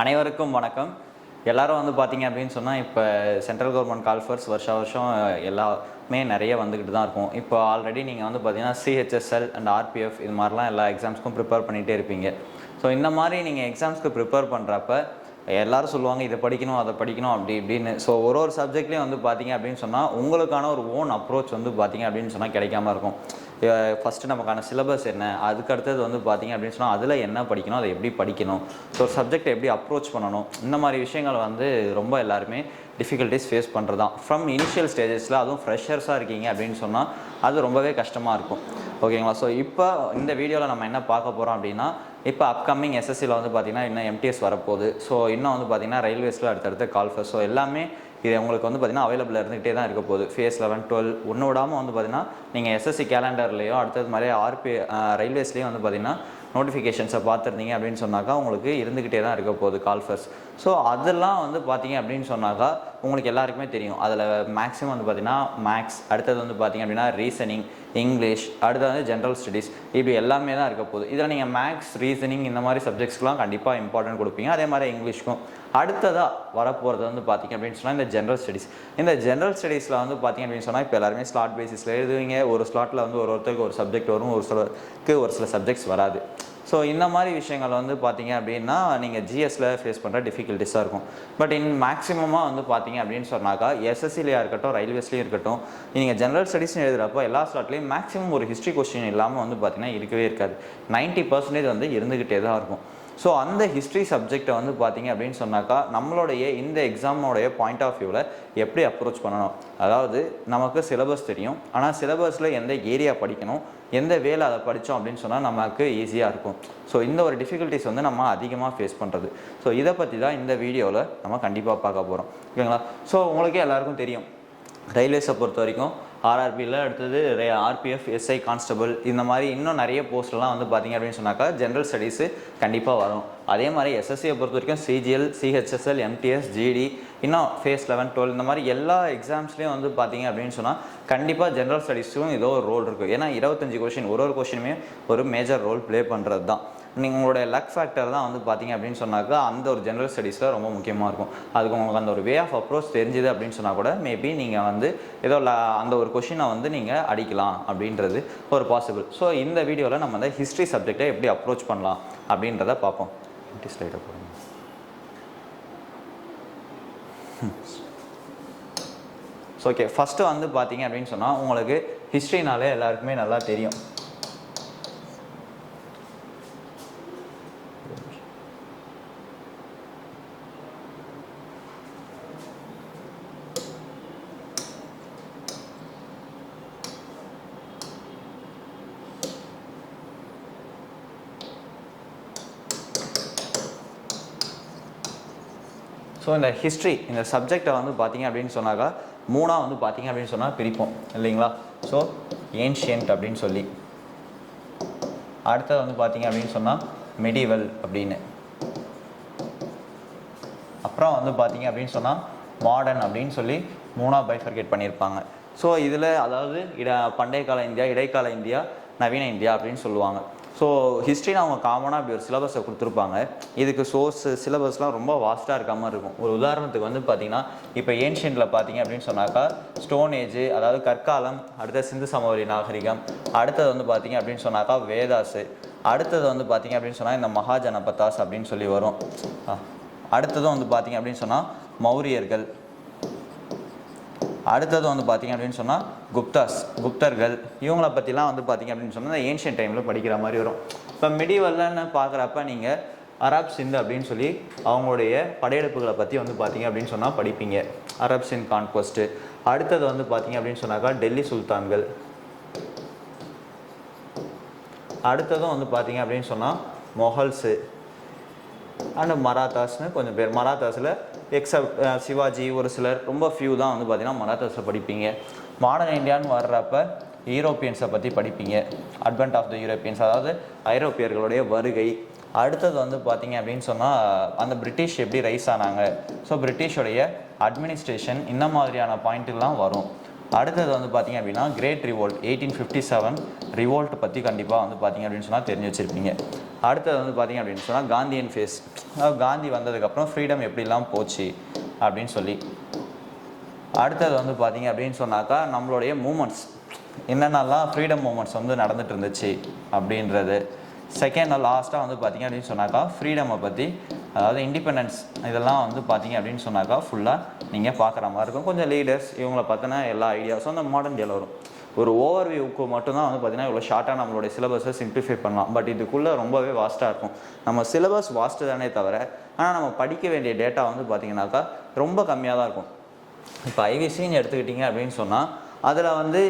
அனைவருக்கும் வணக்கம். எல்லாரும் வந்து பார்த்தீங்க அப்படின்னு சொன்னால் இப்போ சென்ட்ரல் கவர்மெண்ட் கால்ஃபர்ஸ் வருஷா வருஷம் எல்லாமே நிறைய வந்துக்கிட்டு தான் இருக்கும். இப்போ ஆல்ரெடி நீங்கள் வந்து பார்த்தீங்கன்னா சிஹெச்எஸ்எல் அண்ட் ஆர்பிஎஃப் இது மாதிரிலாம் எல்லா எக்ஸாம்ஸ்க்கும் ப்ரிப்பேர் பண்ணிகிட்டே இருப்பீங்க. ஸோ இந்த மாதிரி நீங்கள் எக்ஸாம்ஸ்க்கு ப்ரிப்பேர் பண்ணுறப்ப எல்லாரும் சொல்லுவாங்க இதை படிக்கணும் அதை படிக்கணும் அப்படி இப்படின்னு. ஸோ ஒரு ஒரு சப்ஜெக்ட்லேயும் வந்து பார்த்தீங்க அப்படின்னு சொன்னால் உங்களுக்கான ஒரு ஓன் அப்ரோச் வந்து பார்த்தீங்க அப்படின்னு சொன்னால் கிடைக்காம இருக்கும். ஃபஸ்ட்டு நமக்கான சிலபஸ் என்ன? அதுக்கு அடுத்தது வந்து பார்த்தீங்க அப்படின்னு சொன்னால் அதில் என்ன படிக்கணும்? அதை எப்படி படிக்கணும்? ஸோ சப்ஜெக்டை சப்ஜெக்ட் எப்படி அப்ரோச் பண்ணணும்? இந்த மாதிரி விஷயங்கள் வந்து ரொம்ப எல்லாருமே டிஃபிகல்ட்டிஸ் ஃபேஸ் பண்ணுறது தான் ஃப்ரம் இனிஷியல் ஸ்டேஜஸில் அதுவும் ஃப்ரெஷர்ஸாக இருக்கீங்க அப்படின்னு சொன்னால் அது ரொம்பவே கஷ்டமாக இருக்கும். ஓகேங்களா ஸோ இப்போ இந்த வீடியோவில் நம்ம என்ன பார்க்க போகிறோம் அப்படின்னா இப்போ அப்கமிங் எஸ்எஸ்சியில் வந்து பார்த்தீங்கன்னா இன்னும் எம்டிஎஸ் வரப்போகுது. ஸோ இன்னும் வந்து பார்த்திங்கன்னா ரயில்வேஸில் அடுத்தடுத்து கால்ஃபர் ஸோ எல்லாமே இது உங்களுக்கு வந்து பார்த்தீங்கன்னா அவைலபிள் இருந்துகிட்டே தான் இருக்க போகுது. ஃபேஸ் லெவன் டுவெல் ஒன்று விடாமல் வந்து பார்த்தீங்கன்னா நீங்கள் எஸ்எஸ்சி கேலண்டர்லேயோ அடுத்தது மாதிரி ஆர்பி ரயில்வேஸ்லேயும் வந்து பார்த்தீங்கன்னா நோட்டிஃபிகேஷன்ஸை பார்த்துருந்தீங்க அப்படின்னு சொன்னாக்கா உங்களுக்கு இருந்துக்கிட்டே தான் இருக்க போகுது கால்ஃபர்ஸ் ஸோ அதெல்லாம் வந்து பார்த்தீங்க அப்படின்னு சொன்னாக்கா உங்களுக்கு எல்லாருக்குமே தெரியும். அதில் மேக்ஸிமம் வந்து பார்த்தீங்கன்னா மேக்ஸ் அடுத்தது வந்து பார்த்தீங்க அப்படின்னா ரீசனிங் இங்கிலீஷ் அடுத்தது வந்து ஜென்ரல் ஸ்டடீஸ் இப்படி எல்லாமே தான் இருக்க போகுது. இதில் நீங்கள் மேக்ஸ் ரீசனிங் இந்த மாதிரி சப்ஜெக்ட்ஸ்க்குலாம் கண்டிப்பாக இம்பார்ட்டன்ட் கொடுப்பீங்க. அதே மாதிரி இங்கிலீஷ்க்கும் அடுத்ததாக வரப்போகிறது வந்து பார்த்திங்க அப்படின்னு சொன்னால் இந்த ஜென்ரல் ஸ்டடீஸ் இந்த ஜென்ரல் ஸ்டடீஸில் வந்து பார்த்திங்க அப்படின்னு சொன்னால் இப்போ எல்லாருமே ஸ்லாட் பேசிஸில் எழுதுவீங்க. ஒரு ஸ்லாட்டில் வந்து ஒரு ஒருத்தருக்கு ஒரு சப்ஜெக்ட் வரும் ஒரு சிலருக்கு ஒரு சில சப்ஜெக்ட்ஸ் வராது. ஸோ இந்த மாதிரி விஷயங்கள் வந்து பார்த்தீங்க அப்படின்னா நீங்கள் ஜிஎஸ்சில் ஃபேஸ் பண்ணுற டிஃபிகல்ட்டிஸாக இருக்கும். பட் இன் மேக்ஸிமமாக வந்து பார்த்தீங்க அப்படின்னு சொன்னாக்கா எஸ்எஸ்சிலையாக இருக்கட்டும் ரயில்வேஸ்லேயும் இருக்கட்டும் நீங்கள் ஜென்ரல் ஸ்டடீஸ்னு எழுதுகிறப்போ எல்லா ஸ்லாட்லேயும் மேக்ஸிமம் ஒரு ஹிஸ்ட்ரி கொஸ்டின் இல்லாமல் வந்து பார்த்தீங்கன்னா இருக்கவே இருக்காது. 90% பர்சன்டேஜ் வந்து இருந்துக்கிட்டே தான் இருக்கும். ஸோ அந்த ஹிஸ்ட்ரி சப்ஜெக்டை வந்து பார்த்தீங்க அப்படின்னு சொன்னாக்கா நம்மளுடைய இந்த எக்ஸாமோடைய பாயிண்ட் ஆஃப் வியூவில் எப்படி அப்ரோச் பண்ணணும்? அதாவது நமக்கு சிலபஸ் தெரியும். ஆனால் சிலபஸில் எந்த ஏரியா படிக்கணும்? எந்த வேலை அதை படித்தோம் அப்படின்னு சொன்னால் நமக்கு ஈஸியாக இருக்கும். ஸோ இந்த ஒரு டிஃபிகல்ட்டிஸ் வந்து நம்ம அதிகமாக ஃபேஸ் பண்ணுறது ஸோ இதை பற்றி தான் இந்த வீடியோவில் நம்ம கண்டிப்பாக பார்க்க போகிறோம் ஓகேங்களா? ஸோ உங்களுக்கே எல்லாருக்கும் தெரியும். ரயில்வேஸை பொறுத்த வரைக்கும் ஆர்ஆர்பியில் அடுத்தது ஆர்பிஎஃப் எஸ்ஐ கான்ஸ்டபிள் இந்த மாதிரி இன்னும் நிறைய போஸ்ட்லாம் வந்து பார்த்திங்க அப்படின்னு சொன்னாக்கா ஜென்ரல் ஸ்டடீஸு கண்டிப்பாக வரும். அதே மாதிரி எஸ்எஸ்சியை பொறுத்த வரைக்கும் சிஜிஎல் சிஹெச்எஸ்எல் எம்டிஎஸ் ஜிடி இன்னும் ஃபேஸ் லெவன் டுவெல் இந்த மாதிரி எல்லா எக்ஸாம்ஸ்லேயும் வந்து பார்த்திங்க அப்படின்னு சொன்னால் கண்டிப்பாக ஜென்ரல் ஸ்டடீஸும் ஏதோ ஒரு ரோல் இருக்குது ஏன்னா இருபத்தஞ்சி கொஷின் ஒரு ஒரு கொஷினுமே ஒரு மேஜர் ரோல் ப்ளே பண்ணுறது தான் நீங்கள் உங்களுடைய லக் ஃபேக்டர் தான் வந்து பார்த்தீங்க அப்படின்னு சொன்னாக்கா அந்த ஒரு ஜென்ரல் ஸ்டடீஸில் ரொம்ப முக்கியமாக இருக்கும். அதுக்கு உங்களுக்கு அந்த ஒரு வே ஆஃப் அப்ரோச் தெரிஞ்சுது அப்படின்னு சொன்னால் கூட மேபி நீங்கள் வந்து ஏதோ ல- அந்த ஒரு கொஷினை வந்து நீங்கள் அடிக்கலாம் அப்படின்றது ஒரு பாசிபிள் ஸோ இந்த வீடியோவில் நம்ம அந்த ஹிஸ்ட்ரி சப்ஜெக்டை எப்படி அப்ரோச் பண்ணலாம் அப்படின்றத பார்ப்போம். ஸ்லைடை போடுங்க. ஸோ ஓகே ஃபஸ்ட்டு வந்து பார்த்தீங்க அப்படின்னு சொன்னால் உங்களுக்கு ஹிஸ்ட்ரினாலே எல்லாருக்குமே நல்லா தெரியும். ஸோ இந்த ஹிஸ்ட்ரி இந்த சப்ஜெக்டை வந்து பார்த்தீங்க அப்படின்னு சொன்னாக்கா மூணாக வந்து பார்த்தீங்க அப்படின்னு சொன்னால் பிரிப்போம் இல்லைங்களா? ஸோ ஏன்ஷியன்ட் அப்படின்னு சொல்லி. அடுத்தது வந்து பார்த்தீங்க அப்படின்னு சொன்னால் மெடிவல் அப்படின்னு. அப்புறம் வந்து பார்த்தீங்க அப்படின்னு சொன்னால் மாடர்ன் அப்படின்னு சொல்லி மூணாக பைஃபர்கேட் பண்ணியிருப்பாங்க. ஸோ இதில் அதாவது இட பண்டைய கால இந்தியா இடைக்கால இந்தியா நவீன இந்தியா அப்படின்னு சொல்லுவாங்க. ஸோ ஹிஸ்ட்ரியில் அவங்க காமனாக அப்படி ஒரு சிலபஸை கொடுத்துருப்பாங்க. இதுக்கு சோர்ஸ் சிலபஸ்லாம் ரொம்ப வாஸ்ட்டாக இருக்க மாதிரி இருக்கும். ஒரு உதாரணத்துக்கு வந்து பார்த்தீங்கன்னா இப்போ ஏன்ஷியன்ட்டில் பார்த்தீங்க அப்படின்னு சொன்னாக்கா ஸ்டோன் ஏஜ் அதாவது கற்காலம் அடுத்த சிந்து சமவெளி நாகரிகம் அடுத்தது வந்து பார்த்தீங்க அப்படின்னு சொன்னாக்கா வேதாஸு அடுத்தது வந்து பார்த்தீங்க அப்படின்னு சொன்னால் இந்த மகாஜனபதாஸ் அப்படின்னு சொல்லி வரும். அடுத்ததும் வந்து பார்த்தீங்க அப்படின்னு சொன்னால் மௌரியர்கள் அடுத்தது வந்து பார்த்தீங்க அப்படின்னு சொன்னால் குப்தாஸ் குப்தர்கள் இவங்கள பற்றிலாம் வந்து பார்த்தீங்க அப்படின்னு சொன்னால் இந்த ஏன்ஷியன் டைமில் படிக்கிற மாதிரி வரும். இப்போ மிடிவல்லன்னு பார்க்குறப்ப நீங்கள் அரப் சிந்து அப்படின்னு சொல்லி அவங்களுடைய படையெடுப்புகளை பற்றி வந்து பார்த்தீங்க அப்படின்னு சொன்னால் படிப்பீங்க. அரப் சிந்த் கான்கொஸ்ட்டு அடுத்தது வந்து பார்த்தீங்க அப்படின்னு சொன்னாக்கா டெல்லி சுல்தான்கள். அடுத்ததும் வந்து பார்த்தீங்க அப்படின்னு சொன்னால் மொஹல்ஸு அண்ட் மராத்தாஸ்னு கொஞ்சம் பேர் மராத்தாஸில் எக்ஸப்ட் uh, சிவாஜி ஒரு சிலர் ரொம்ப ஃபியூ தான் வந்து பார்த்தீங்கன்னா மராத்தாஸில் படிப்பீங்க. மாடர்ன் இந்தியான்னு வர்றப்ப யூரோப்பியன்ஸை பற்றி படிப்பீங்க. அட்வென்ட் ஆஃப் த யூரோப்பியன்ஸ் அதாவது ஐரோப்பியர்களுடைய வருகை. அடுத்தது வந்து பார்த்தீங்க அப்படின்னு சொன்னால் அந்த பிரிட்டிஷ் எப்படி ரைஸ் ஆனாங்க. ஸோ பிரிட்டிஷோடைய அட்மினிஸ்ட்ரேஷன் இந்த மாதிரியான பாயிண்ட்டுலாம் வரும். அடுத்தது வந்து பார்த்தீங்க அப்படின்னா great revolt eighteen fifty seven revolt பற்றி கண்டிப்பாக வந்து பார்த்தீங்க அப்படின்னு சொன்னால் தெரிஞ்சு வச்சுருப்பீங்க. அடுத்தது வந்து பார்த்தீங்க அப்படின்னு சொன்னால் காந்தியன் ஃபேஸ் அதாவது காந்தி வந்ததுக்கப்புறம் ஃப்ரீடம் எப்படிலாம் போச்சு அப்படின்னு சொல்லி. அடுத்தது வந்து பார்த்திங்க அப்படின்னு சொன்னாக்கா நம்மளுடைய மூமெண்ட்ஸ் என்னென்னலாம் ஃப்ரீடம் மூமெண்ட்ஸ் வந்து நடந்துட்டு இருந்துச்சு அப்படின்றது. செகண்ட் லாஸ்ட்டாக வந்து பார்த்தீங்க அப்படின்னு சொன்னாக்கா ஃப்ரீடமை பற்றி அதாவது இண்டிபெண்டன்ஸ் இதெல்லாம் வந்து பார்த்தீங்க அப்படின்னு சொன்னாக்கா ஃபுல்லாக நீங்கள் பார்க்குற மாதிரி இருக்கும். கொஞ்சம் லீடர்ஸ் இவங்களை பார்த்தினா எல்லா ஐடியாஸும் அந்த மாடர்ன் டேல வரும். ஒரு ஓவர் வியூக்கு மட்டும்தான் வந்து பார்த்தீங்கன்னா இவ்வளோ ஷார்ட்டாக நம்மளுடைய சிலபஸை சிம்பிளிஃபை பண்ணலாம். பட் இதுக்குள்ளே ரொம்பவே வாஸ்ட்டாக இருக்கும். நம்ம சிலபஸ் வாஸ்ட்டு தானே தவிர ஆனால் நம்ம படிக்க வேண்டிய டேட்டா வந்து பார்த்தீங்கன்னாக்கா ரொம்ப கம்மியாக தான் இருக்கும். இப்போ ஐவிசின்னு எடுத்துக்கிட்டிங்க அப்படின்னு சொன்னால் அதில் வந்து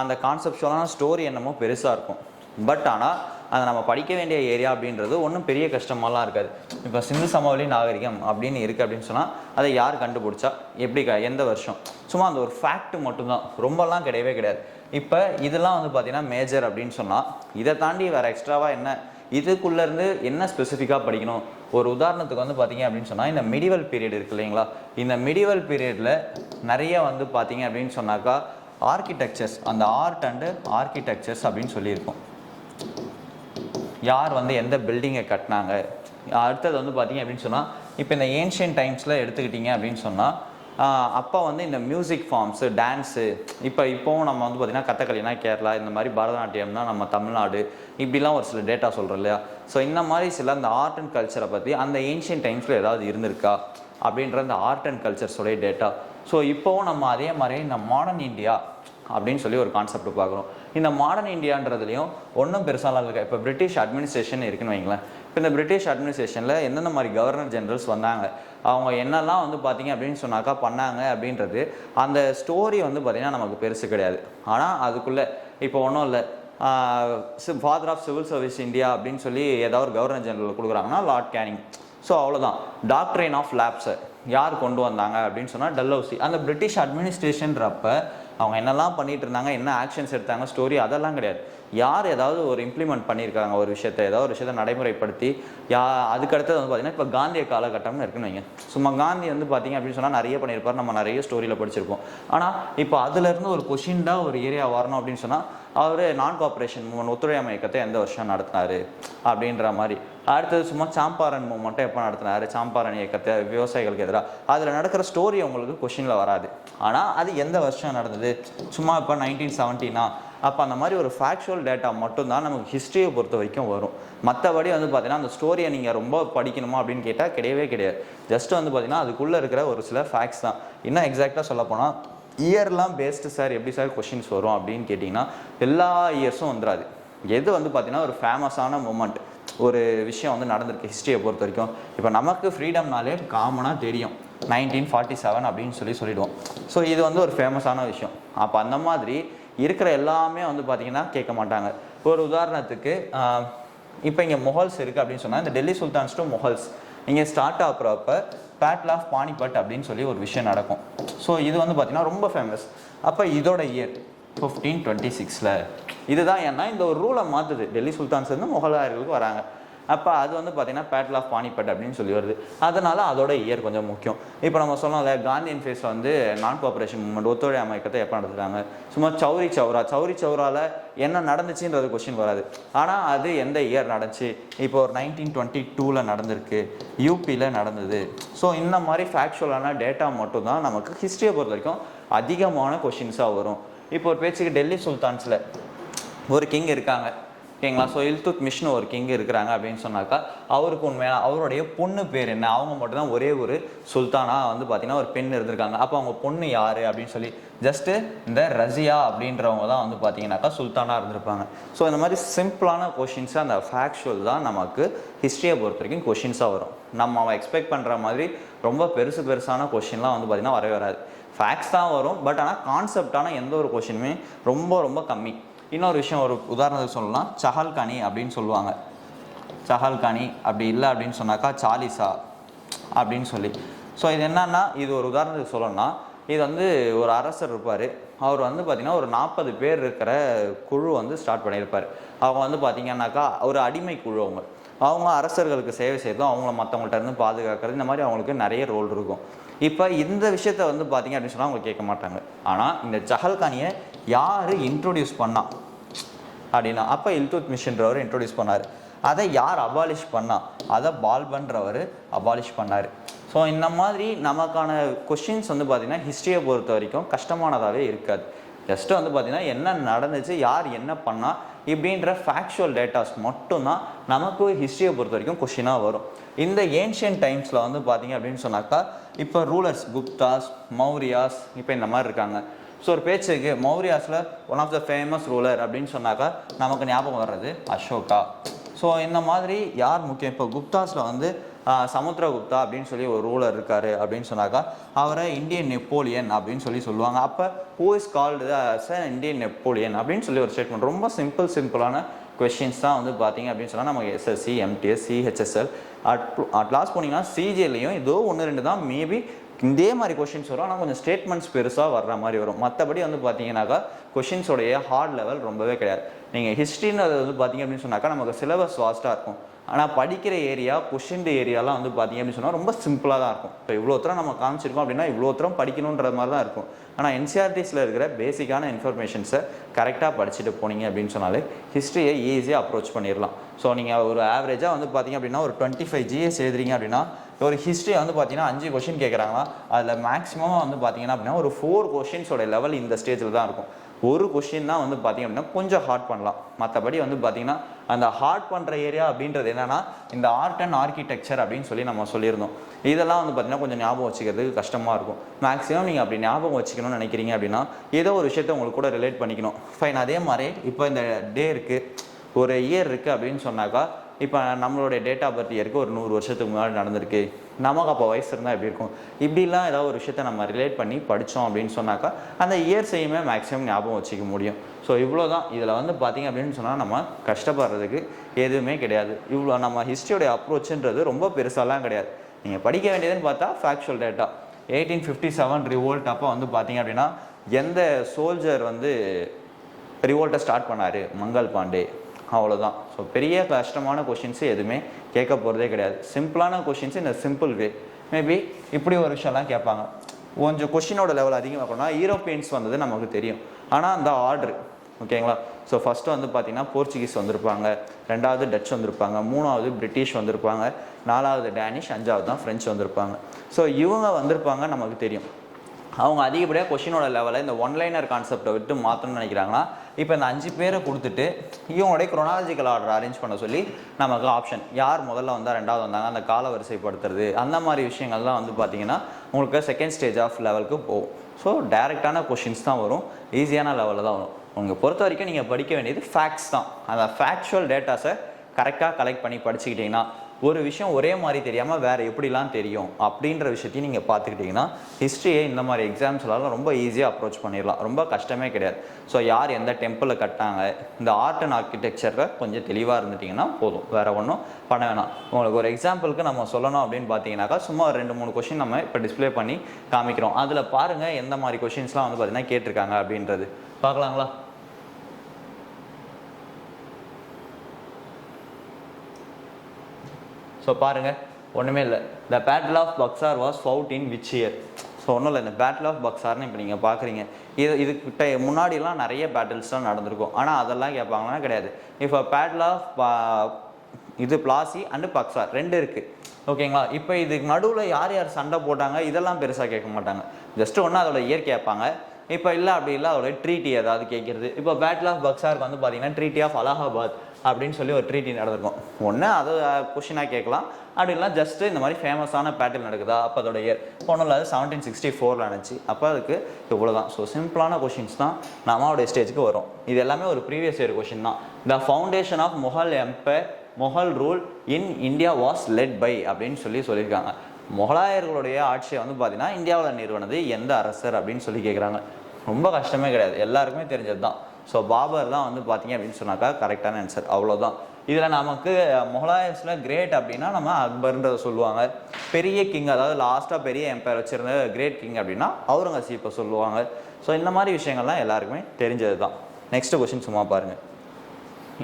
அந்த கான்செப்டுவலான ஸ்டோரி என்னமோ பெருசாக இருக்கும். பட் ஆனால் அதை நம்ம படிக்க வேண்டிய ஏரியா அப்படின்றது ஒன்றும் பெரிய கஷ்டமாலாம் இருக்காது. இப்போ சிந்து சமவெளி நாகரிகம் அப்படின்னு இருக்குது அப்படின்னு சொன்னால் அதை யார் கண்டுபிடிச்சா? எப்படி க எந்த வருஷம்? சும்மா அந்த ஒரு ஃபேக்ட் மட்டும்தான். ரொம்பலாம் கிடையவே கிடையாது. இப்போ இதெல்லாம் வந்து பார்த்தீங்கன்னா மேஜர் அப்படின்னு சொன்னால் இதை தாண்டி வேறு எக்ஸ்ட்ராவாக என்ன? இதுக்குள்ளேருந்து என்ன ஸ்பெசிஃபிக்காக படிக்கணும்? ஒரு உதாரணத்துக்கு வந்து பார்த்தீங்க அப்படின்னு சொன்னால் இந்த மிடிவல் பீரியட் இருக்கு இல்லைங்களா? இந்த மிடிவல் பீரியடில் நிறைய வந்து பார்த்தீங்க அப்படின்னு சொன்னாக்கா ஆர்கிடெக்சர்ஸ் அந்த ஆர்ட் அண்டு ஆர்கிடெக்சர்ஸ் அப்படின்னு சொல்லியிருக்கோம். யார் வந்து எந்த பில்டிங்கை கட்டினாங்க? அடுத்தது வந்து பார்த்தீங்க அப்படின்னு சொன்னால் இப்போ இந்த ஏன்ஷியன் டைம்ஸில் எடுத்துக்கிட்டிங்க அப்படின்னு சொன்னால் அப்போ வந்து இந்த மியூசிக் ஃபார்ம்ஸு டான்ஸு இப்போ இப்போவும் நம்ம வந்து பார்த்திங்கன்னா கதகளினா கேரளா இந்த மாதிரி பரதநாட்டியம்னா நம்ம தமிழ்நாடு இப்படிலாம் ஒரு சில டேட்டா சொல்கிறோம் இல்லையா? ஸோ இந்த மாதிரி சில அந்த ஆர்ட் அண்ட் கல்ச்சரை பற்றி அந்த ஏன்ஷியன் டைம்ஸில் ஏதாவது இருந்திருக்கா? அப்படின்ற அந்த ஆர்ட் அண்ட் கல்ச்சர்ஸோடைய டேட்டா ஸோ இப்போவும் நம்ம அதே மாதிரி இந்த மாடர்ன் இந்தியா அப்படின்னு சொல்லி ஒரு கான்செப்ட் பார்க்குறோம். இந்த மாடர்ன் இந்தியான்றதுலையும் ஒன்றும் பெருசாலாம் இருக்கா இப்போ பிரிட்டிஷ் அட்மினிஸ்ட்ரேஷன் இருக்குன்னு வைங்களேன். இப்போ இந்த பிரிட்டிஷ் அட்மினிஸ்ட்ரேஷனில் எந்தெந்த மாதிரி கவர்னர் ஜெனரல்ஸ் வந்தாங்க? அவங்க என்னெல்லாம் வந்து பார்த்தீங்க அப்படின்னு சொன்னாக்கா பண்ணாங்க அப்படின்றது அந்த ஸ்டோரி வந்து பார்த்திங்கன்னா நமக்கு பெருசு கிடையாது. ஆனால் அதுக்குள்ளே இப்போ ஒன்றும் இல்லை. Father of civil service India அப்படின்னு சொல்லி ஏதாவது ஒரு கவர்னர் ஜெனரல் கொடுக்குறாங்கன்னா லார்ட் கேனிங் ஸோ அவ்வளோதான் டாக்ட்ரைன் ஆஃப் லேப்ஸை யார் கொண்டு வந்தாங்க அப்படின்னு சொன்னால் டல்ஹவுசி அந்த பிரிட்டிஷ் அட்மினிஸ்ட்ரேஷன்றப்ப அவங்க என்னெல்லாம் பண்ணிட்டு இருந்தாங்க என்ன ஆக்ஷன்ஸ் எடுத்தாங்க ஸ்டோரி அதெல்லாம் கிடையாது. யார் ஏதாவது ஒரு இம்ப்ளிமெண்ட் பண்ணியிருக்காங்க ஒரு விஷயத்தை ஏதாவது ஒரு விஷயத்தை நடைமுறைப்படுத்தி யா அதுக்கடுத்தது வந்து பார்த்தீங்கன்னா இப்போ காந்திய காலகட்டம்னு இருக்குன்னு வைங்க. சும்மா காந்தி வந்து பார்த்தீங்க அப்படின்னு சொன்னால் நிறைய பண்ணியிருப்பார் நம்ம நிறைய ஸ்டோரியில் படிச்சிருப்போம். ஆனால் இப்போ அதுலேருந்து ஒரு கொஷின்டாக ஒரு ஏரியா வரணும் அப்படின்னு சொன்னால் அவர் நான் கோஆப்ரேஷன் மூமெண்ட் ஒத்துழையாமை இயக்கத்தை எந்த வருஷம் நடத்தினார் அப்படின்ற மாதிரி. அடுத்தது சும்மா சாம்பாரன் மூமெண்ட்டை எப்போ நடத்தினார்? சாம்பாரன் இயக்கத்தை விவசாயிகளுக்கு எதிராக அதில் நடக்கிற ஸ்டோரி உங்களுக்கு கொஷினில் வராது. ஆனால் அது எந்த வருஷம் நடந்தது? சும்மா இப்போ நைன்டீன் செவன்டீனா அப்போ அந்த மாதிரி ஒரு ஃபேக்சுவல் டேட்டா மட்டும்தான் நமக்கு ஹிஸ்ட்ரியை பொறுத்த வரைக்கும் வரும். மற்றபடி வந்து பார்த்தீங்கன்னா அந்த ஸ்டோரியை நீங்கள் ரொம்ப படிக்கணுமா அப்படின்னு கேட்டால் கிடையவே கிடையாது. ஜஸ்ட் வந்து பார்த்தீங்கன்னா அதுக்குள்ளே இருக்கிற ஒரு சில ஃபேக்ட்ஸ் தான். இன்னும் எக்ஸாக்டாக சொல்ல போனால் இயர்லாம் பேஸ்டு சார் எப்படி சார் கொஷின்ஸ் வரும் அப்படின்னு கேட்டிங்கன்னா எல்லா இயர்ஸும் வந்துடாது எது வந்து பார்த்தீங்கன்னா ஒரு ஃபேமஸான மூமெண்ட் ஒரு விஷயம் வந்து நடந்திருக்கு ஹிஸ்ட்ரியை பொறுத்த வரைக்கும். இப்போ நமக்கு ஃப்ரீடம்னாலே காமனாக தெரியும். நைன்டீன் ஃபார்ட்டி செவன் அப்படின்னு சொல்லி சொல்லிவிடுவோம் ஸோ இது வந்து ஒரு ஃபேமஸான விஷயம். அப்போ அந்த மாதிரி இருக்கிற எல்லாமே வந்து பார்த்திங்கன்னா கேட்க மாட்டாங்க. ஒரு உதாரணத்துக்கு இப்போ இங்கே மொஹல்ஸ் இருக்குது அப்படின்னு சொன்னால் இந்த டெல்லி சுல்தான்ஸ் டு மொஹல்ஸ் இங்கே ஸ்டார்ட் ஆகுறப்ப பேட்டில் ஆஃப் பானிபட் அப்படின்னு சொல்லி ஒரு விஷயம் நடக்கும். ஸோ இது வந்து பார்த்திங்கன்னா ரொம்ப ஃபேமஸ் அப்போ இதோட இயர் ஃபிஃப்டீன் டுவெண்ட்டி சிக்ஸில் இதுதான் ஏன்னா இந்த ஒரு ரூலை மாற்றுது டெல்லி சுல்தான்ஸ் வந்து மொகலாயர்களுக்கு வராங்க. அப்போ அது வந்து பார்த்தீங்கன்னா பேட்டில் ஆஃப் பானிபட் அப்படின்னு சொல்லி வருது. அதனால அதோட இயர் கொஞ்சம் முக்கியம். இப்போ நம்ம சொன்னோம்ல காந்தியன் ஃபேஸில் வந்து நான் கோஆப்ரேஷன் மூவ்மெண்ட் ஒத்துழையாமை இயக்கத்தை எப்போ நடத்துறாங்க? சும்மா சௌரி சௌரா சௌரி சௌராவில் என்ன நடந்துச்சுன்றது கொஸ்டின் வராது. ஆனால் அது எந்த இயர் நடந்துச்சு? இப்போ ஒரு நைன்டீன் டுவெண்ட்டி டூவில் நடந்திருக்கு யூபியில் நடந்தது. ஸோ இந்த மாதிரி ஃபேக்சுவலான டேட்டா மட்டும்தான் நமக்கு ஹிஸ்ட்ரியை பொறுத்த வரைக்கும் அதிகமான கொஷின்ஸாக வரும். இப்போ ஒரு பேச்சுக்கு டெல்லி சுல்தான்ஸில் ஒரு கிங் இருக்காங்க. ஓகேங்களா? ஸோ இல்துத் மிஷ்னு ஒரு கிங் இருக்கிறாங்க அப்படின்னு சொன்னாக்கா அவருக்கு உண்மையாக அவருடைய பொண்ணு பேர் என்ன? அவங்க மட்டும்தான் ஒரே ஒரு சுல்தானா வந்து பார்த்தீங்கன்னா ஒரு பெண் இருந்திருக்காங்க. அப்போ அவங்க பொண்ணு யார் அப்படின்னு சொல்லி ஜஸ்ட்டு இந்த ரசியா அப்படின்றவங்க தான் வந்து பார்த்தீங்கன்னாக்கா சுல்தானாக இருந்திருப்பாங்க. ஸோ இந்த மாதிரி சிம்பிளான கொஷின்ஸு அந்த ஃபேக்சுவல் தான் நமக்கு ஹிஸ்ட்ரியை பொறுத்த வரைக்கும் கொஷின்ஸாக வரும். நம்ம அவன் எக்ஸ்பெக்ட் பண்ணுற மாதிரி ரொம்ப பெருசு பெருசான கொஷின்லாம் வந்து பார்த்திங்கன்னா வரவே வராது. ஃபேக்ஸ் தான் வரும் பட் ஆனால் கான்செப்டான எந்த ஒரு கொஷினுமே ரொம்ப ரொம்ப கம்மி. இன்னொரு விஷயம் ஒரு உதாரணத்துக்கு சொல்லலாம். சஹால்கானி அப்படின்னு சொல்லுவாங்க. சஹால்கானி அப்படி இல்லை அப்படின்னு சொன்னாக்கா சாலிசா அப்படின்னு சொல்லி. ஸோ இது என்னன்னா இது ஒரு உதாரணத்துக்கு சொல்லணும்னா இது வந்து ஒரு அரசர் இருப்பார். அவர் வந்து பார்த்திங்கன்னா ஒரு நாற்பது பேர் இருக்கிற குழு வந்து ஸ்டார்ட் பண்ணியிருப்பார். அவங்க வந்து பார்த்திங்கன்னாக்கா ஒரு அடிமை குழு அவங்க. அவங்க அரசர்களுக்கு சேவை செய்யறதும் அவங்கள மற்றவங்கள்ட்ட இருந்து பாதுகாக்கிறது இந்த மாதிரி அவங்களுக்கு நிறைய ரோல் இருக்கும். இப்போ இந்த விஷயத்த வந்து பார்த்தீங்க அப்படின்னு சொன்னால் அவங்க கேட்க மாட்டாங்க. ஆனால் இந்த சஹல்கானியை யார் இன்ட்ரொடியூஸ் பண்ணா? அப்படின்னா அப்போ இல்துத் மிஷின்றவர் இன்ட்ரொடியூஸ் பண்ணார். அதை யார் அபாலிஷ் பண்ணா? அதை பால்பன்றவர் அபாலிஷ் பண்ணார். ஸோ இந்த மாதிரி நமக்கான கொஷின்ஸ் வந்து பார்த்திங்கன்னா ஹிஸ்ட்ரியை பொறுத்த வரைக்கும் கஷ்டமானதாகவே இருக்காது. ஜஸ்ட்டு வந்து பார்த்திங்கன்னா என்ன நடந்துச்சு யார் என்ன பண்ணால் இப்படின்ற ஃபேக்சுவல் டேட்டாஸ் மட்டும்தான் நமக்கு ஹிஸ்ட்ரியை பொறுத்த வரைக்கும் கொஷினாக வரும். இந்த ஏன்ஷியன் டைம்ஸில் வந்து பார்த்திங்க அப்படின்னு சொன்னாக்கா இப்போ ரூலர்ஸ் குப்தாஸ் மௌரியாஸ் இப்போ இந்த மாதிரி இருக்காங்க. ஸோ ஒரு பேச்சுக்கு மௌரியாஸில் one of the famous ruler அப்படின்னு சொன்னாக்கா நமக்கு ஞாபகம் வர்றது அசோகா. ஸோ இந்த மாதிரி யார் முக்கியம்? இப்போ குப்தாஸில் வந்து சமுத்திரகுப்தா அப்படின்னு சொல்லி ஒரு ரூலர் இருக்காரு அப்படின்னு சொன்னாக்கா அவரை இந்தியன் நெப்போலியன் அப்படின்னு சொல்லி சொல்லுவாங்க. அப்போ who is called as Indian Napoleon அப்படின்னு சொல்லி ஒரு ஸ்டேட்மெண்ட் ரொம்ப சிம்பிள் சிம்பிளான கொஷின்ஸ் தான் வந்து பார்த்தீங்க அப்படின்னு சொன்னால் நமக்கு SSC MTS CHSL at at last போனீங்கன்னா சிஜிஎல்லையும் ஏதோ ஒன்று ரெண்டு தான் மேபி இதே மாதிரி கொஷின்ஸ் வரும். ஆனால் கொஞ்சம் ஸ்டேட்மெண்ட்ஸ் பெருசாக வர்ற மாதிரி வரும். மற்றபடி வந்து பார்த்தீங்கன்னாக்கா கொஷின்ஸோடைய ஹார்ட் லெவல் ரொம்பவே கிடையாது. நீங்கள் ஹிஸ்ட்ரின்னு அது வந்து பார்த்தீங்க அப்படின்னு சொன்னாக்கா நமக்கு சிலபஸ் வாஸ்ட்டாக இருக்கும். ஆனால் படிக்கிற ஏரியா கொஷின் ஏரியாலாம் வந்து பார்த்தீங்க அப்படின்னு சொன்னால் ரொம்ப சிம்பிளாக தான் இருக்கும். இப்போ இவ்வளோ தூரம் நம்ம காமிச்சிருக்கோம் அப்படின்னா இவ்வளோ தூரம் படிக்கணுன்ற மாதிரி தான் இருக்கும். ஆனால் என்சிஆர்டிஸில் இருக்கிற பேசிக்கான இன்ஃபர்மேஷன்ஸை கரெக்டாக படிச்சுட்டு போனீங்க அப்படின்னு சொன்னாலே ஹிஸ்ட்ரியை ஈஸியாக அப்ரோச் பண்ணிடலாம் ஸோ நீங்கள் ஒரு ஆவரேஜாக வந்து பார்த்தீங்க அப்படின்னா ஒரு டுவெண்ட்டி ஃபைவ் ஜிஎஸ் எழுதுறீங்க அப்படின்னா ஒரு ஹிஸ்ட்ரி வந்து பார்த்தீங்கன்னா அஞ்சு கொஷின் கேட்குறாங்களா அதில் மேக்ஸிமம் வந்து பார்த்தீங்கன்னா அப்படின்னா ஒரு ஃபோர் கொஷின்ஸோட லெவல் இந்த ஸ்டேஜில் தான் இருக்கும். ஒரு கொஷின் தான் வந்து பார்த்தீங்க அப்படின்னா கொஞ்சம் ஹார்ட் பண்ணலாம். மற்றபடி வந்து பார்த்திங்கன்னா அந்த ஹார்ட் பண்ணுற ஏரியா அப்படின்றது என்னன்னா இந்த ஆர்ட் அண்ட் ஆர்கிடெக்சர் அப்படின்னு சொல்லி நம்ம சொல்லியிருந்தோம். இதெல்லாம் வந்து பார்த்தீங்கன்னா கொஞ்சம் ஞாபகம் வச்சுக்கிறதுக்கு கஷ்டமாக இருக்கும். மேக்ஸிமம் நீங்கள் அப்படி ஞாபகம் வச்சுக்கணும்னு நினைக்கிறீங்க அப்படின்னா ஏதோ ஒரு விஷயத்தை உங்களுக்கு கூட ரிலேட் பண்ணிக்கணும். ஃபைன் அதே மாதிரி இப்போ இந்த டே இருக்குது ஒரு இயர் இருக்குது அப்படின்னு சொன்னாக்கா இப்போ நம்மளுடைய டேட் ஆஃப் பர்த் இயருக்கு ஒரு நூறு வருஷத்துக்கு முன்னாடி நடந்திருக்கு. நமக்கு அப்போ வயசு இருந்தால் எப்படி இருக்கும்? இப்படிலாம் ஏதாவது ஒரு விஷயத்த நம்ம ரிலேட் பண்ணி படித்தோம் அப்படின்னு சொன்னாக்கா அந்த இயர் செய்யுமே மேக்ஸிமம் ஞாபகம் வச்சுக்க முடியும். ஸோ இவ்வளோ தான் இதில் வந்து பார்த்தீங்க அப்படின்னு சொன்னால் நம்ம கஷ்டப்படுறதுக்கு எதுவுமே கிடையாது. இவ்வளோ நம்ம ஹிஸ்ட்ரியோடைய அப்ரோச்சுன்றது ரொம்ப பெருசாலாம் கிடையாது. நீங்கள் படிக்க வேண்டியதுன்னு பார்த்தா factual data eighteen fifty seven revolt அப்போ வந்து பார்த்தீங்க அப்படின்னா எந்த சோல்ஜர் வந்து ரிவோல்ட்டை ஸ்டார்ட் பண்ணார்? மங்கள் பாண்டே. அவ்வளோதான் ஸோ பெரிய கஷ்டமான கொஷின்ஸு எதுவுமே கேட்க போகிறதே கிடையாது. சிம்பிளான கொஷின்ஸ் இந்த சிம்பிள் வே மேபி இப்படி ஒரு விஷயம்லாம் கேட்பாங்க. கொஞ்சம் கொஷினோட லெவல் அதிகமாக போனால் யூரோப்பியன்ஸ் வந்தது நமக்கு தெரியும். ஆனால் அந்த ஆர்டர் ஓகேங்களா ஸோ ஃபஸ்ட்டு வந்து பார்த்தீங்கன்னா போர்ச்சுகீஸ் வந்திருப்பாங்க. ரெண்டாவது டச் வந்திருப்பாங்க. மூணாவது பிரிட்டிஷ் வந்திருப்பாங்க. நாலாவது டேனிஷ் அஞ்சாவது தான் ஃப்ரெஞ்சு வந்திருப்பாங்க. ஸோ இவங்க வந்திருப்பாங்க நமக்கு தெரியும். அவங்க அதிகப்படியாக கொஷினோட லெவலை இந்த ஒன்லைனர் கான்செப்டை விட்டு மாற்றணும்னு நினைக்கிறாங்கன்னா இப்போ இந்த அஞ்சு பேரை கொடுத்துட்டு இவங்களுடைய குரோனாலஜிக்கல் ஆர்டர் அரேஞ்ச் பண்ண சொல்லி நமக்கு ஆப்ஷன் யார் முதல்ல வந்தால் ரெண்டாவது வந்தாங்க அந்த கால வரிசைப்படுத்துறது அந்த மாதிரி விஷயங்கள்லாம் வந்து பார்த்தீங்கன்னா உங்களுக்கு செகண்ட் ஸ்டேஜ் ஆஃப் லெவலுக்கு போகும். ஸோ டைரெக்டான கொஷின்ஸ் தான் வரும். ஈஸியான லெவலில் தான் வரும். உங்களை பொறுத்த வரைக்கும் நீங்கள் படிக்க வேண்டியது ஃபேக்ட்ஸ் தான். அந்த ஃபேக்சுவல் டேட்டாஸை கரெக்டாக கலெக்ட் பண்ணி படிச்சுக்கிட்டிங்கன்னா ஒரு விஷயம் ஒரே மாதிரி தெரியாமல் வேறு எப்படிலாம் தெரியும் அப்படின்ற விஷயத்தையும் நீங்கள் பார்த்துக்கிட்டிங்கன்னா ஹிஸ்ட்ரியை இந்த மாதிரி எக்ஸாம்ஸ்லாம் ரொம்ப ஈஸியாக அப்ரோச் பண்ணிடலாம். ரொம்ப கஷ்டமே கிடையாது. ஸோ யார் எந்த டெம்பிளை கட்டாங்க இந்த ஆர்ட் அண்ட் ஆர்கிடெக்சரில் கொஞ்சம் தெளிவாக இருந்துட்டிங்கன்னா போதும். வேறு ஒன்றும் பண்ண வேணாம். உங்களுக்கு ஒரு எக்ஸாம்பிளுக்கு நம்ம சொல்லணும் அப்படின்னு பார்த்தீங்கன்னாக்கா சும்மா ஒரு ரெண்டு மூணு கொஷின் நம்ம இப்போ டிஸ்ப்ளே பண்ணி காமிக்கிறோம். அதில் பாருங்கள் எந்த மாதிரி கொஷின்ஸ்லாம் வந்து பார்த்தீங்கன்னா கேட்டிருக்காங்க அப்படின்றது. பார்க்கலாங்களா? ஸோ பாருங்கள் ஒன்றுமே இல்லை. The battle of Buxar was fought in which year so ஒன்றும் இல்லை இந்த பேட்டில் ஆஃப் பக்ஸார்னு இப்போ நீங்கள் பார்க்குறீங்க இது இதுக்கிட்ட முன்னாடிலாம் நிறைய பேட்டில்ஸ்லாம் நடந்திருக்கும். ஆனால் அதெல்லாம் கேட்பாங்கன்னா கிடையாது. இப்போ பேட்டில் ஆஃப் இது பிளாசி அண்டு பக்ஸார் ரெண்டு இருக்குது ஓகேங்களா? இப்போ இதுக்கு நடுவில் யார் யார் சண்டை போட்டாங்க இதெல்லாம் பெருசாக கேட்க மாட்டாங்க. ஜஸ்ட் ஒன்று அதோட இயர் கேட்பாங்க. இப்போ இல்லை அப்படி இல்லை அதோட ட்ரீட்டி ஏதாவது கேட்குறது. இப்போ பேட்டில் ஆஃப் பக்ஸாருக்கு வந்து பார்த்தீங்கன்னா ட்ரீட்டி ஆஃப் அலகாபாத் அப்படின்னு சொல்லி ஒரு ட்ரீட்டி நடந்திருக்கும். ஒன்று அது கொஷினாக கேட்கலாம். அப்படி இல்லை ஜஸ்ட்டு இந்த மாதிரி ஃபேமஸான பேட்டில் நடக்குதா? அப்போ அதோட இயர் ஒன்றும் இல்லாத செவன்டீன் சிக்ஸ்டி ஃபோரில் நினச்சி அப்போ அதுக்கு இவ்வளோ தான் ஸோ சிம்பிளான கொஷின்ஸ் தான் நம்மளுடைய ஸ்டேஜுக்கு வரும். இது எல்லாமே ஒரு ப்ரீவியஸ் இயர் கொஷின் தான். The foundation of Mughal empire Mughal rule in India was led by அப்படின்னு சொல்லி சொல்லியிருக்காங்க. முகலாயர்களுடைய ஆட்சியை வந்து பார்த்தீங்கன்னா இந்தியாவில் நிறுவனது எந்த அரசர் அப்படின்னு சொல்லி கேட்குறாங்க ரொம்ப கஷ்டமே கிடையாது. எல்லாருக்குமே தெரிஞ்சது தான் ஸோ பாபர் தான் வந்து பார்த்தீங்க அப்படின்னு சொன்னாக்கா கரெக்டான ஆன்சர் அவ்வளோதான் இதில் நமக்கு முகலாயர்ஸில் கிரேட் அப்படின்னா நம்ம அக்பர்ன்றதை சொல்லுவாங்க. பெரிய கிங் அதாவது லாஸ்ட்டாக பெரிய எம்பையர் வச்சுருந்த கிரேட் கிங் அப்படின்னா அவுரங்கசீப்பை சொல்லுவாங்க. ஸோ இந்த மாதிரி விஷயங்கள்லாம் எல்லாருக்குமே தெரிஞ்சது தான் நெக்ஸ்ட் கொஷின் சும்மா பாருங்கள்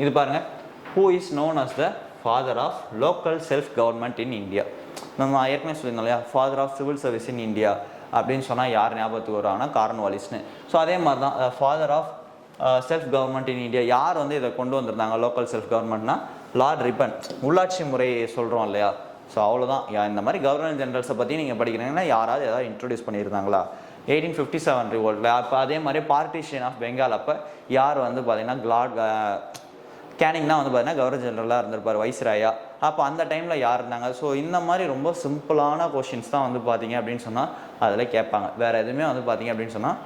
இது பாருங்கள் who is known as the father of local self government in India நம்ம ஏற்கனவே சொல்லியிருந்தோம் இல்லையா? Father of civil service in India அப்படின்னு சொன்னால் யார் ஞாபகத்துக்கு வருவாங்கன்னா கார்ன் வாலிஸ்னு ஸோ அதே மாதிரி தான் father of self government in India யார் வந்து இதை கொண்டு வந்திருந்தாங்க லோக்கல் செல்ஃப் கவர்மெண்ட்னா லார்ட் ரிப்பன் உள்ளாட்சி முறை சொல்கிறோம் இல்லையா? ஸோ அவ்வளோதான் இந்த மாதிரி கவர்னர் ஜெனரல்ஸை பற்றி நீங்கள் படிக்கிறீங்கன்னா யாராவது ஏதாவது இன்ட்ரடியூஸ் பண்ணியிருந்தாங்களா? எயிட்டீன் ஃபிஃப்டி செவன் ரிவோல்ட்டில் அப்போ அதே மாதிரி பார்ட்டிஷியன் ஆஃப் பெங்கால் அப்போ யார் வந்து பார்த்தீங்கன்னா கிளாட் கேனிங் தான் வந்து பார்த்தீங்கன்னா கவர்னர் ஜெனரலாக இருந்திருப்பார் வைஸ்ராயா அப்போ அந்த டைமில் யார் இருந்தாங்க? ஸோ இந்த மாதிரி ரொம்ப சிம்பிளான கொஷின்ஸ் தான் வந்து பார்த்தீங்க அப்படின்னு சொன்னால் அதில் கேட்பாங்க. வேறு எதுவுமே வந்து பார்த்தீங்க அப்படின்னு சொன்னால்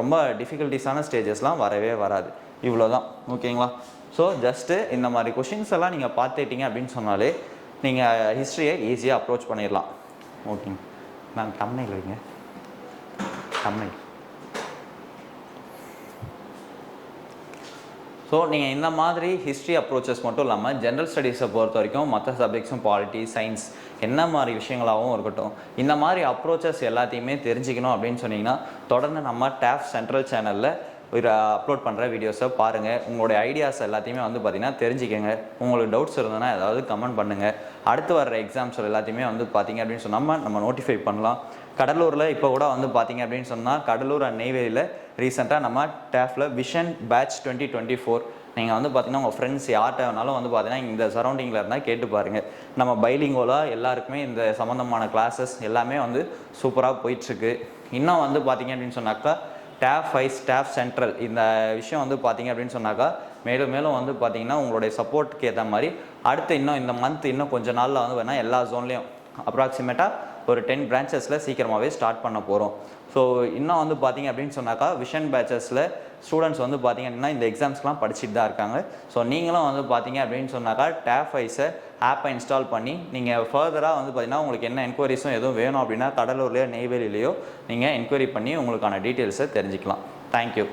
ரொம்ப டிஃபிகல்ட்டிஸான ஸ்டேஜஸ்லாம் வரவே வராது. இவ்வளோ தான் ஓகேங்களா ஸோ ஜஸ்ட்டு இந்த மாதிரி கொஷின்ஸ் எல்லாம் நீங்கள் பார்த்துட்டீங்க அப்படின்னு சொன்னாலே நீங்கள் ஹிஸ்ட்ரியை ஈஸியாக அப்ரோச் பண்ணிடலாம். ஓகேங்க மேம் தமிழில் வைங்க. தமிழ் ஸோ நீங்கள் இந்த மாதிரி ஹிஸ்ட்ரி அப்ரோச்சஸ் மட்டும் இல்லாமல் ஜென்ரல் ஸ்டடீஸை பொறுத்த வரைக்கும் மற்ற சப்ஜெக்ட்ஸும் பாலிட்டி சயின்ஸ் என்ன மாதிரி விஷயங்களாகவும் இருக்கட்டும் இந்த மாதிரி அப்ரோச்சஸ் எல்லாத்தையுமே தெரிஞ்சுக்கணும் அப்படின்னு சொன்னீங்கன்னா தொடர்ந்து நம்ம டேஃப் சென்ட்ரல் சேனலில் ஒரு அப்லோட் பண்ணுற வீடியோஸை பாருங்கள் உங்களுடைய ஐடியாஸ் எல்லாத்தையுமே வந்து பார்த்திங்கன்னா தெரிஞ்சுக்கங்க. உங்களுக்கு டவுட்ஸ் இருந்ததுன்னா ஏதாவது கமெண்ட் பண்ணுங்கள் அடுத்து வர்ற எக்ஸாம்ஸ் எல்லாத்தையுமே வந்து பார்த்தீங்க அப்படின்னு சொன்னால் நம்ம நோட்டிஃபை பண்ணலாம். கடலூரில் இப்போ கூட வந்து பார்த்தீங்க அப்படின்னு சொன்னால் கடலூர் அண்ட் நெய்வேலியில் ரீசெண்டாக நம்ம டேஃபில் vision batch twenty twenty four நீங்கள் வந்து பார்த்தீங்கன்னா உங்கள் ஃப்ரெண்ட்ஸ் யார்கிட்ட வேணாலும் வந்து பார்த்தீங்கன்னா இந்த சரௌண்டிங்கில் இருந்தால் கேட்டு பாருங்கள் நம்ம பைலிங்கோலாக எல்லாருக்குமே இந்த சம்மந்தமான கிளாஸஸ் எல்லாமே வந்து சூப்பராக போயிட்டுருக்கு. இன்னும் வந்து பார்த்தீங்க அப்படின்னு சொன்னாக்கா டேப் ஃபைஸ் டேப் சென்ட்ரல் இந்த விஷயம் வந்து பார்த்தீங்க அப்படின்னு சொன்னாக்கா மேலும் மேலும் வந்து பார்த்தீங்கன்னா உங்களுடைய சப்போர்ட்டுக்கு ஏற்ற மாதிரி அடுத்து இன்னும் இந்த மந்த் இன்னும் கொஞ்ச நாளில் வந்து வேணால் எல்லா ஜோன்லேயும் அப்ராக்சிமேட்டாக ஒரு டென் பிரான்ச்சஸில் சீக்கிரமாகவே ஸ்டார்ட் பண்ண போகிறோம் ஸோ இன்னும் வந்து பார்த்தீங்க அப்படின்னு சொன்னாக்கா விஷன் பேச்சஸில் ஸ்டூடெண்ட்ஸ் வந்து பார்த்தீங்க அப்படின்னா இந்த எக்ஸாம்ஸ்லாம் படிச்சுட்டு தான் இருக்காங்க. ஸோ நீங்களும் வந்து பார்த்தீங்க அப்படின்னு சொன்னாக்கா டேஃபைஸை ஆப்பை இன்ஸ்டால் பண்ணி நீங்கள் ஃபர்தராக வந்து பார்த்தீங்கன்னா உங்களுக்கு என்ன என்கொயரிஸும் எதுவும் வேணும் அப்படின்னா கடலூர்லேயோ நெய்வேலியிலையோ நீங்கள் என்கொயரி பண்ணி உங்களுக்கான டீட்டெயில்ஸை தெரிஞ்சுக்கலாம். தேங்க்யூ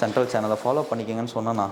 சென்ட்ரல் சேனலை ஃபாலோ பண்ணிக்கங்கன்னு சொன்னேண்ணா